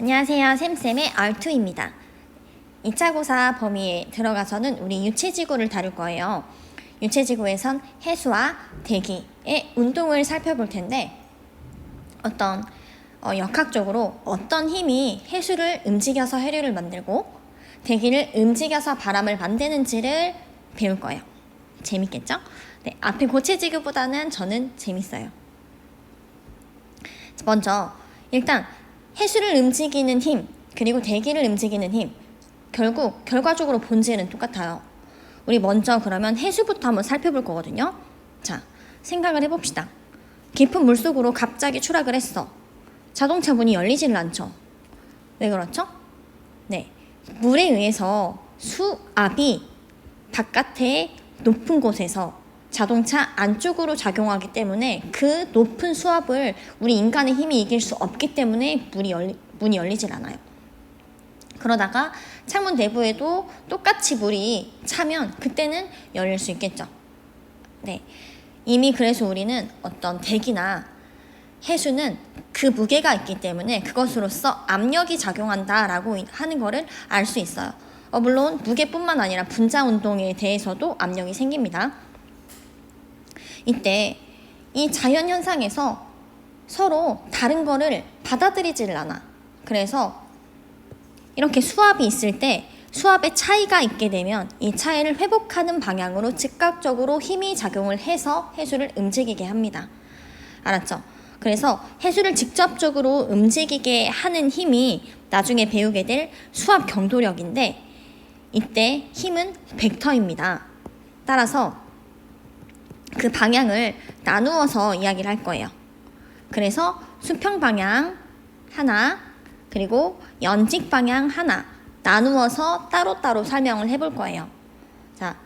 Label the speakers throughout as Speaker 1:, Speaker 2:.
Speaker 1: 안녕하세요. 샘쌤의 R2입니다. 2차 고사 범위에 들어가서는 우리 유체지구를 다룰 거예요. 유체지구에선 해수와 대기의 운동을 살펴볼 텐데 어떤 어, 역학적으로 어떤 힘이 해수를 움직여서 해류를 만들고 대기를 움직여서 바람을 만드는지를 배울 거예요. 재밌겠죠? 네, 앞에 고체지구보다는 저는 재밌어요. 먼저 일단 해수를 움직이는 힘 그리고 대기를 움직이는 힘 결국 결과적으로 본질은 똑같아요. 우리 먼저 그러면 해수부터 한번 살펴볼 거거든요. 자, 생각을 해봅시다. 깊은 물속으로 갑자기 추락을 했어. 자동차 문이 열리지를 않죠. 왜 그렇죠? 네. 물에 의해서 수압이 바깥에 높은 곳에서 자동차 안쪽으로 작용하기 때문에 그 높은 수압을 우리 인간의 힘이 이길 수 없기 때문에 문이, 열리, 문이 열리질 않아요. 그러다가 창문 내부에도 똑같이 물이 차면 그때는 열릴 수 있겠죠. 네. 이미 그래서 우리는 어떤 대기나 해수는 그 무게가 있기 때문에 그것으로서 압력이 작용한다라고 하는 거를 알수 있어요. 어, 물론 무게뿐만 아니라 분자 운동에 대해서도 압력이 생깁니다. 이때 이 자연 현상에서 서로 다른 거를 받아들이지를 않아. 그래서 이렇게 수압이 있을 때 수압의 차이가 있게 되면 이 차이를 회복하는 방향으로 즉각적으로 힘이 작용을 해서 해수를 움직이게 합니다. 알았죠? 그래서 해수를 직접적으로 움직이게 하는 힘이 나중에 배우게 될 수압 경도력인데 이때 힘은 벡터입니다. 따라서 그 방향을 나누어서 이야기를 할 거예요. 그래서 수평 방향 하나, 그리고 연직 방향 하나 나누어서 따로따로 설명을 해볼 거예요. 자,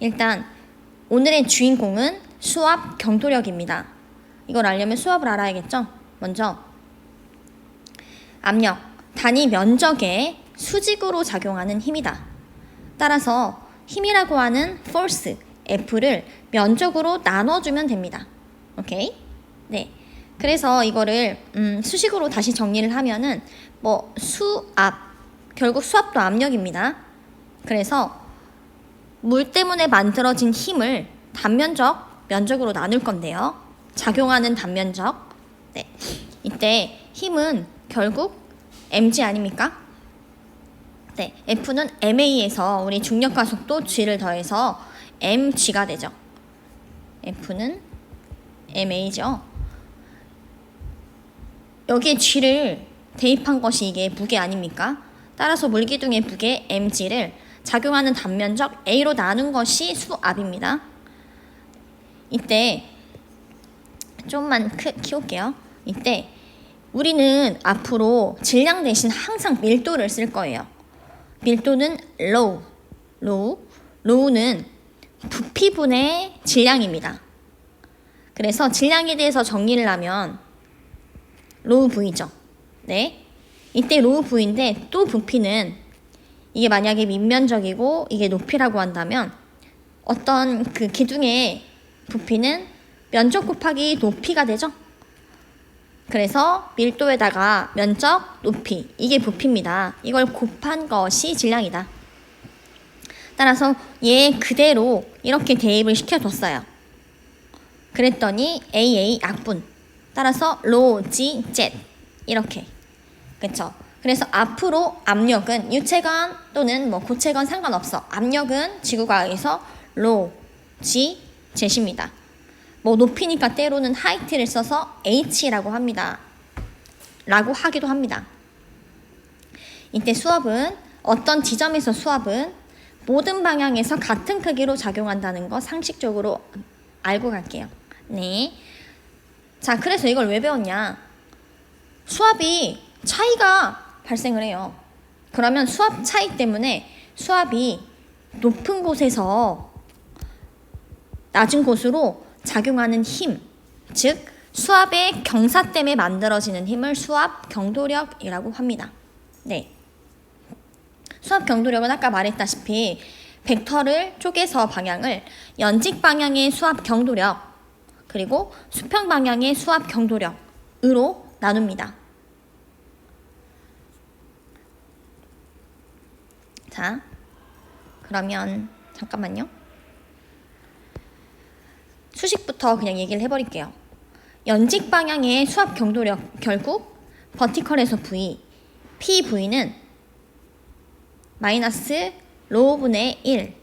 Speaker 1: 일단 오늘의 주인공은 수압 경도력입니다. 이걸 알려면 수압을 알아야겠죠? 먼저 압력, 단위 면적의 수직으로 작용하는 힘이다. 따라서 힘이라고 하는 force, F를 면적으로 나눠주면 됩니다. 오케이? 네. 그래서 이거를 음, 수식으로 다시 정리를 하면은 뭐 수압 결국 수압도 압력입니다. 그래서 물 때문에 만들어진 힘을 단면적 면적으로 나눌 건데요. 작용하는 단면적. 네. 이때 힘은 결국 mg 아닙니까? 네. F는 ma에서 우리 중력 가속도 g를 더해서 mg가 되죠. F는 ma죠. 여기에 g를 대입한 것이 이게 무게 아닙니까? 따라서 물기둥의 무게 mg를 작용하는 단면적 a로 나눈 것이 수압입니다. 이때 좀만 크, 키울게요. 이때 우리는 앞으로 질량 대신 항상 밀도를 쓸 거예요. 밀도는 low, low, low는 부피분의 질량입니다. 그래서 질량에 대해서 정리를 하면 로우 V죠. 네. 이때 로우 V인데 또 부피는 이게 만약에 밑면적이고 이게 높이라고 한다면 어떤 그 기둥의 부피는 면적 곱하기 높이가 되죠. 그래서 밀도에다가 면적, 높이 이게 부피입니다. 이걸 곱한 것이 질량이다. 따라서 얘 그대로 이렇게 대입을 시켜줬어요. 그랬더니 AA 약분. 따라서 로, 지, 젯 이렇게. 그쵸? 그래서 앞으로 압력은 유체건 또는 뭐 고체건 상관없어. 압력은 지구과학에서 로, 지, 젯입니다. 뭐 높이니까 때로는 하이트를 써서 H라고 합니다. 라고 하기도 합니다. 이때 수압은 어떤 지점에서 수압은 모든 방향에서 같은 크기로 작용한다는 거 상식적으로 알고 갈게요 네. 자, 그래서 이걸 왜 배웠냐? 수압이 차이가 발생을 해요. 그러면 수압 차이 때문에 수압이 높은 곳에서 낮은 곳으로 작용하는 힘, 즉 수압의 경사 때문에 만들어지는 힘을 수압 경도력이라고 합니다. 네. 수압 경도력은 아까 말했다시피 벡터를 쪼개서 방향을 연직 방향의 수압 경도력 그리고 수평 방향의 수압 경도력으로 나눕니다. 자, 그러면 잠깐만요. 수식부터 그냥 얘기를 해버릴게요. 연직 방향의 수압 경도력 결국 버티컬에서 V, PV는 마이너스 로분의 1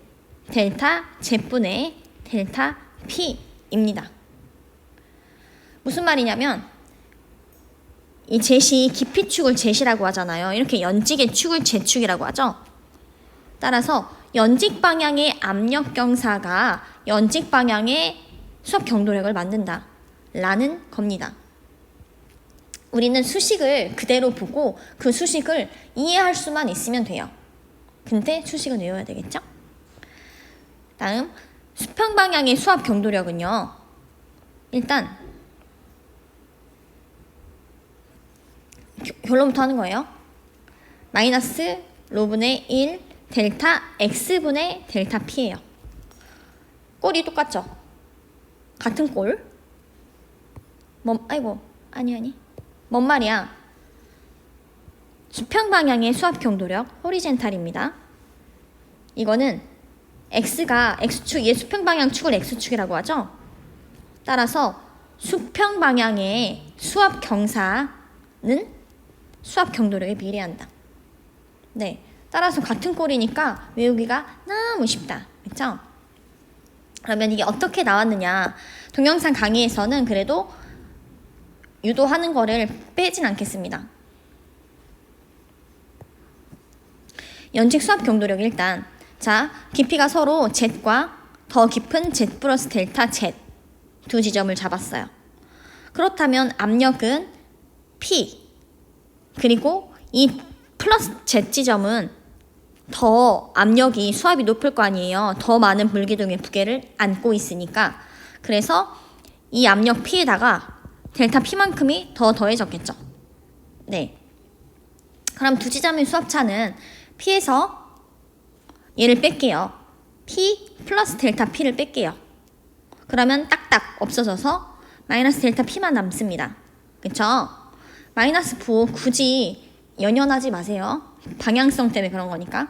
Speaker 1: 델타 Z분의 델타 P입니다. 무슨 말이냐면 이 제시 깊이축을 제시라고 하잖아요. 이렇게 연직의 축을 제축이라고 하죠. 따라서 연직 방향의 압력 경사가 연직 방향의 수압 경도력을 만든다. 라는 겁니다. 우리는 수식을 그대로 보고 그 수식을 이해할 수만 있으면 돼요. 근데 수식은 외워야 되겠죠? 다음 수평 방향의 수압 경도력은요. 일단 겨- 결론부터 하는 거예요. 마이너스 로분의 1 델타 x분의 델타 p예요. 꼴이 똑같죠? 같은 꼴. 뭔 아이고 아니 아니. 뭔 말이야? 수평 방향의 수압 경도력 호리젠탈입니다. 이거는 x가 x축, 얘 수평 방향 축을 x축이라고 하죠. 따라서 수평 방향의 수압 경사는 수압 경도력에 비례한다. 네. 따라서 같은 꼴이니까 외우기가 너무 쉽다. 그렇죠? 그러면 이게 어떻게 나왔느냐? 동영상 강의에서는 그래도 유도하는 거를 빼진 않겠습니다. 연직 수압 경도력 일단 자 깊이가 서로 Z과 더 깊은 Z 플러스 델타 Z 두 지점을 잡았어요. 그렇다면 압력은 P 그리고 이 플러스 Z 지점은 더 압력이 수압이 높을 거 아니에요. 더 많은 물기둥의 무게를 안고 있으니까 그래서 이 압력 P에다가 델타 P만큼이 더 더해졌겠죠. 네. 그럼 두 지점의 수압차는 P에서 얘를 뺄게요. P 플러스 델타 P를 뺄게요. 그러면 딱딱 없어져서 마이너스 델타 P만 남습니다. 그쵸? 마이너스 부호 굳이 연연하지 마세요. 방향성 때문에 그런 거니까.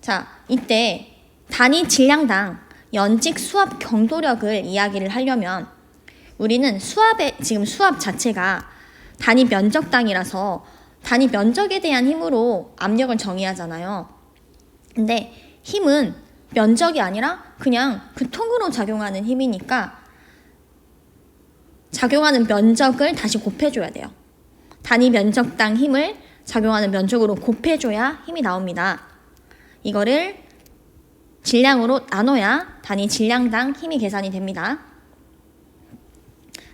Speaker 1: 자, 이때 단위 질량당 연직 수압 경도력을 이야기를 하려면 우리는 수압의 지금 수압 자체가 단위 면적당이라서 단위 면적에 대한 힘으로 압력을 정의하잖아요. 근데 힘은 면적이 아니라 그냥 그 통으로 작용하는 힘이니까 작용하는 면적을 다시 곱해줘야 돼요. 단위 면적당 힘을 작용하는 면적으로 곱해줘야 힘이 나옵니다. 이거를 질량으로 나눠야 단위 질량당 힘이 계산이 됩니다.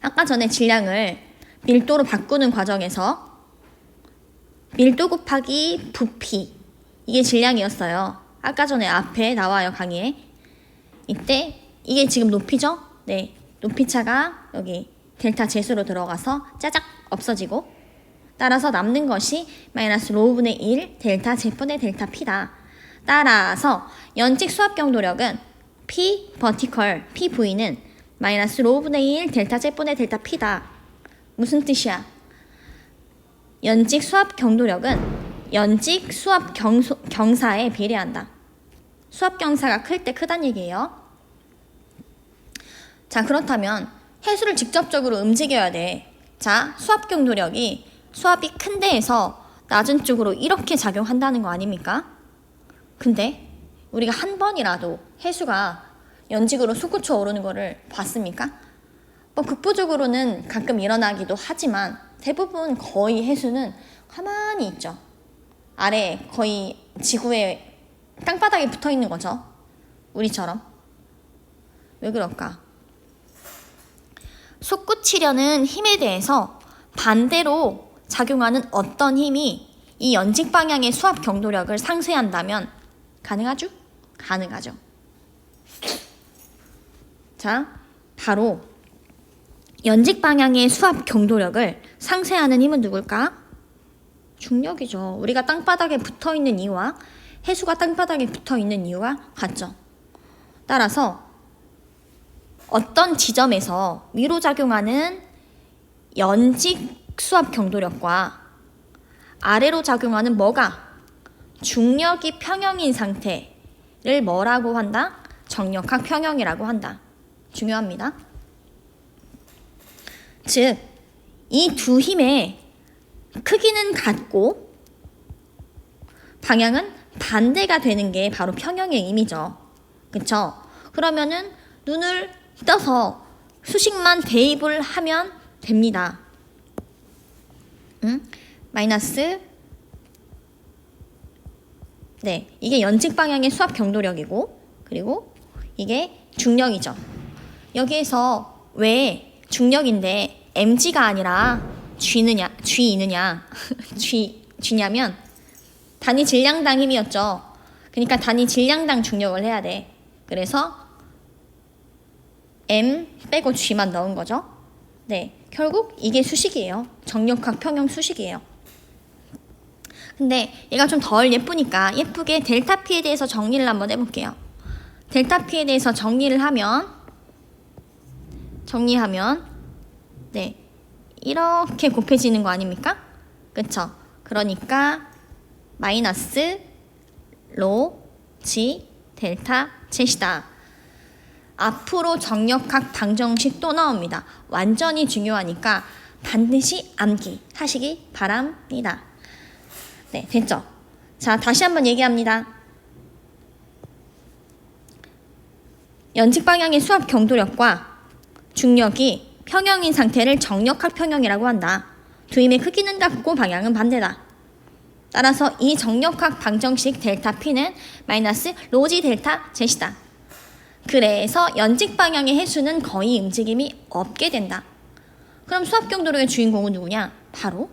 Speaker 1: 아까 전에 질량을 밀도로 바꾸는 과정에서 밀도 곱하기 부피 이게 질량이었어요. 아까 전에 앞에 나와요 강의에. 이때 이게 지금 높이죠? 네, 높이 차가 여기 델타 제수로 들어가서 짜작 없어지고 따라서 남는 것이 마이너스 로우분의 1 델타 제분의 델타 p다. 따라서 연직 수압 경도력은 p 버티컬 pv는 마이너스 로우분의 1 델타 제분의 델타 p다. 무슨 뜻이야? 연직 수압 경도력은 연직 수압 경소, 경사에 비례한다. 수압 경사가 클 때 크단 얘기예요. 자, 그렇다면 해수를 직접적으로 움직여야 돼. 자, 수압 경도력이 수압이 큰 데에서 낮은 쪽으로 이렇게 작용한다는 거 아닙니까? 근데 우리가 한 번이라도 해수가 연직으로 솟구쳐 오르는 거를 봤습니까? 뭐 극부적으로는 가끔 일어나기도 하지만 대부분 거의 해수는 가만히 있죠. 아래 거의 지구에 땅바닥에 붙어 있는 거죠. 우리처럼. 왜 그럴까? 솟구치려는 힘에 대해서 반대로 작용하는 어떤 힘이 이 연직 방향의 수압 경도력을 상쇄한다면 가능하죠? 가능하죠. 자, 바로 연직 방향의 수압 경도력을 상쇄하는 힘은 누굴까? 중력이죠. 우리가 땅바닥에 붙어 있는 이유와 해수가 땅바닥에 붙어 있는 이유가 같죠. 따라서 어떤 지점에서 위로 작용하는 연직 수압 경도력과 아래로 작용하는 뭐가 중력이 평형인 상태를 뭐라고 한다? 정력학 평형이라고 한다. 중요합니다. 즉, 이 두 힘의 크기는 같고 방향은 반대가 되는 게 바로 평형의 의미죠. 그쵸? 그러면은 눈을 떠서 수식만 대입을 하면 됩니다. 응? 마이너스 네, 이게 연직 방향의 수압 경도력이고 그리고 이게 중력이죠. 여기에서 왜 중력인데 mg가 아니라 g느냐, g이느냐, g g냐면 단위 질량당 힘이었죠. 그러니까 단위 질량당 중력을 해야 돼. 그래서 m 빼고 g만 넣은 거죠. 네, 결국 이게 수식이에요. 정력학 평형 수식이에요. 근데 얘가 좀 덜 예쁘니까 예쁘게 델타 P에 대해서 정리를 한번 해볼게요. 델타 P에 대해서 정리를 하면 정리하면 네 이렇게 곱해지는 거 아닙니까? 그쵸? 그러니까 마이너스 로 G 델타 셋이다. 앞으로 정력학 방정식 또 나옵니다. 완전히 중요하니까 반드시 암기 하시기 바랍니다. 네, 됐죠? 자, 다시 한번 얘기합니다. 연직 방향의 수압 경도력과 중력이 평형인 상태를 정력학 평형이라고 한다. 두 힘의 크기는 같고 방향은 반대다. 따라서 이 정력학 방정식 델타 P는 마이너스 로지 델타 Z이다. 그래서 연직 방향의 해수는 거의 움직임이 없게 된다. 그럼 수압 경도력의 주인공은 누구냐? 바로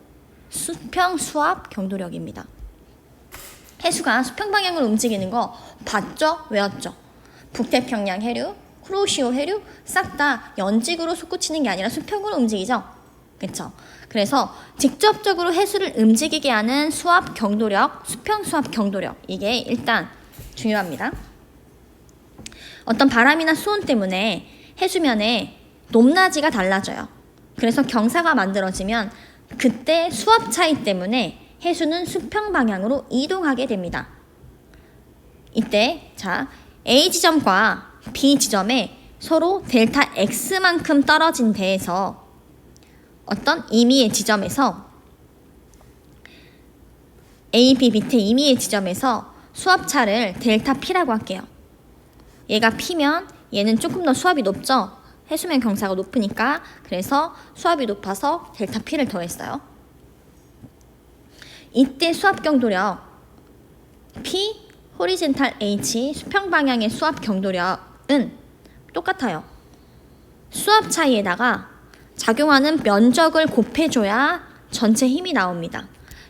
Speaker 1: 수평 수압 경도력입니다. 해수가 수평 방향으로 움직이는 거 봤죠? 외웠죠? 북태평양 해류, 쿠로시오 해류 싹 다 연직으로 솟구치는 게 아니라 수평으로 움직이죠. 그렇죠? 그래서 직접적으로 해수를 움직이게 하는 수압 경도력, 수평 수압 경도력 이게 일단 중요합니다. 어떤 바람이나 수온 때문에 해수면의 높낮이가 달라져요. 그래서 경사가 만들어지면 그때 수압 차이 때문에 해수는 수평 방향으로 이동하게 됩니다. 이때 자 A 지점과 B 지점에 서로 델타 X만큼 떨어진 데에서 어떤 임의의 지점에서 A, B 밑에 임의의 지점에서 수압차를 델타 P라고 할게요. 얘가 P면 얘는 조금 더 수압이 높죠? 해수면 경사가 높으니까 그래서 수압이 높아서 델타 P를 더했어요. 이때 수압 경도력 P 호리젠탈 H 수평 방향의 수압 경도력 은 똑같아요. 수압 차이에다가 작용하는 면적을 곱해줘야 전체 힘이 나옵니다.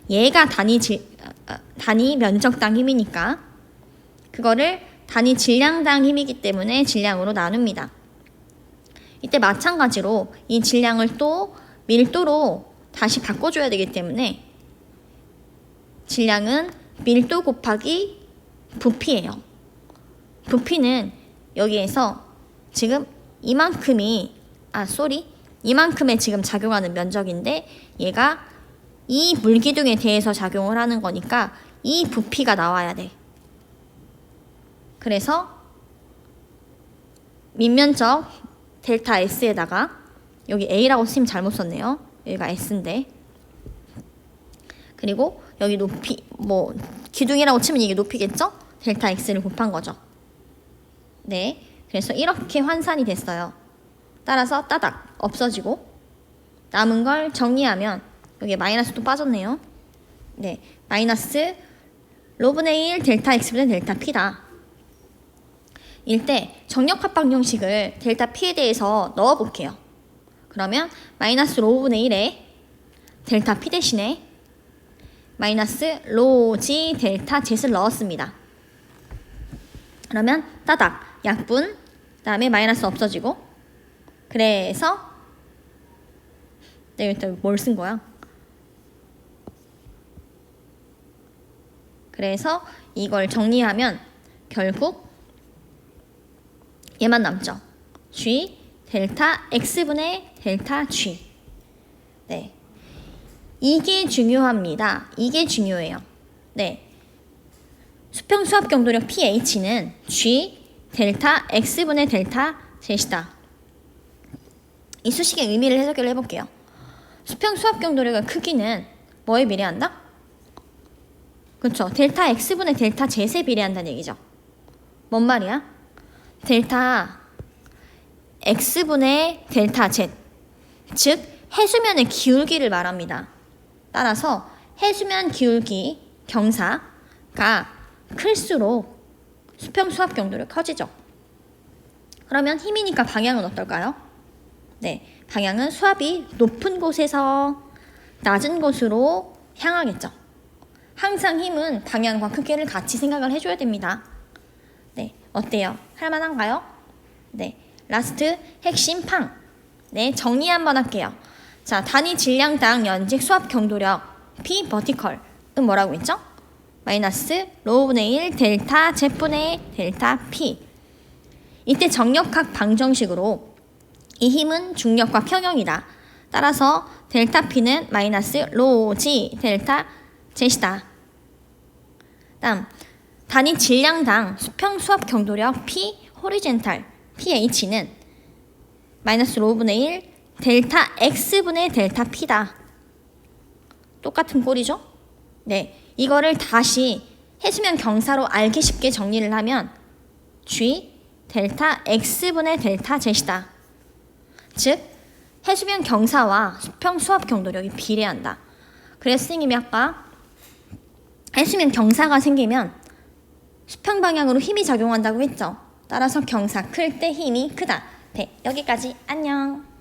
Speaker 1: 얘가 단위 질, 어, 단위 면적당 힘이니까 그거를 단위 질량당 힘이기 때문에 질량으로 나눕니다. 이때 마찬가지로 이 질량을 또 밀도로 다시 바꿔줘야 되기 때문에 질량은 밀도 곱하기 부피예요. 부피는 여기에서 지금 이만큼이 아 쏘리 이만큼의 지금 작용하는 면적인데 얘가 이 물기둥에 대해서 작용을 하는 거니까 이 부피가 나와야 돼. 그래서 밑면적 델타 S에다가 여기 A라고 쓰면 잘못 썼네요. 여기가 S인데 그리고 여기 높이 뭐 기둥이라고 치면 이게 높이겠죠? 델타 X를 곱한 거죠. 네. 그래서 이렇게 환산이 됐어요. 따라서 따닥 없어지고 남은 걸 정리하면 여기 마이너스도 빠졌네요. 네. 마이너스 로분의 1 델타 X분의 델타 P다. 일때 정력합 방정식을 델타 P에 대해서 넣어 볼게요. 그러면 마이너스 로분의 1에 델타 P 대신에 마이너스 로지 델타 Z를 넣었습니다. 그러면 따닥 약분 다음에 마이너스 없어지고 그래서 내가 네, 뭘쓴 거야? 그래서 이걸 정리하면 결국 얘만 남죠. G 델타 X분의 델타 G. 네. 이게 중요합니다. 이게 중요해요. 네. 수평 수압 경도력 pH는 G 델타 X분의 델타 Z이다. 이 수식의 의미를 해석을 해볼게요. 수평 수압 경도력의 크기는 뭐에 비례한다? 그렇죠. 델타 X분의 델타 Z에 비례한다는 얘기죠. 뭔 말이야? 델타 X분의 델타 Z 즉 해수면의 기울기를 말합니다. 따라서 해수면 기울기 경사가 클수록 수평 수압 경도를 커지죠. 그러면 힘이니까 방향은 어떨까요? 네, 방향은 수압이 높은 곳에서 낮은 곳으로 향하겠죠. 항상 힘은 방향과 크기를 같이 생각을 해줘야 됩니다. 네, 어때요? 할만한가요? 네, 라스트 핵심 팡. 네, 정리 한번 할게요. 자, 단위 질량당 연직 수압 경도력 P 버티컬은 뭐라고 했죠? 마이너스 로우분의 1 델타 Z분의 델타 P. 이때 정력학 방정식으로 이 힘은 중력과 평형이다. 따라서 델타 P는 마이너스 로우 G 델타 Z이다. 다음 단위 질량당 수평 수압 경도력 P 호리젠탈 pH는 마이너스 로우분의 1 델타 X분의 델타 P다. 똑같은 꼴이죠? 네. 이거를 다시 해수면 경사로 알기 쉽게 정리를 하면 G 델타 X분의 델타 Z이다. 즉 해수면 경사와 수평 수압 경도력이 비례한다. 그래서 선생님이 아까 해수면 경사가 생기면 수평 방향으로 힘이 작용한다고 했죠. 따라서 경사 클 때 힘이 크다. 네, 여기까지 안녕.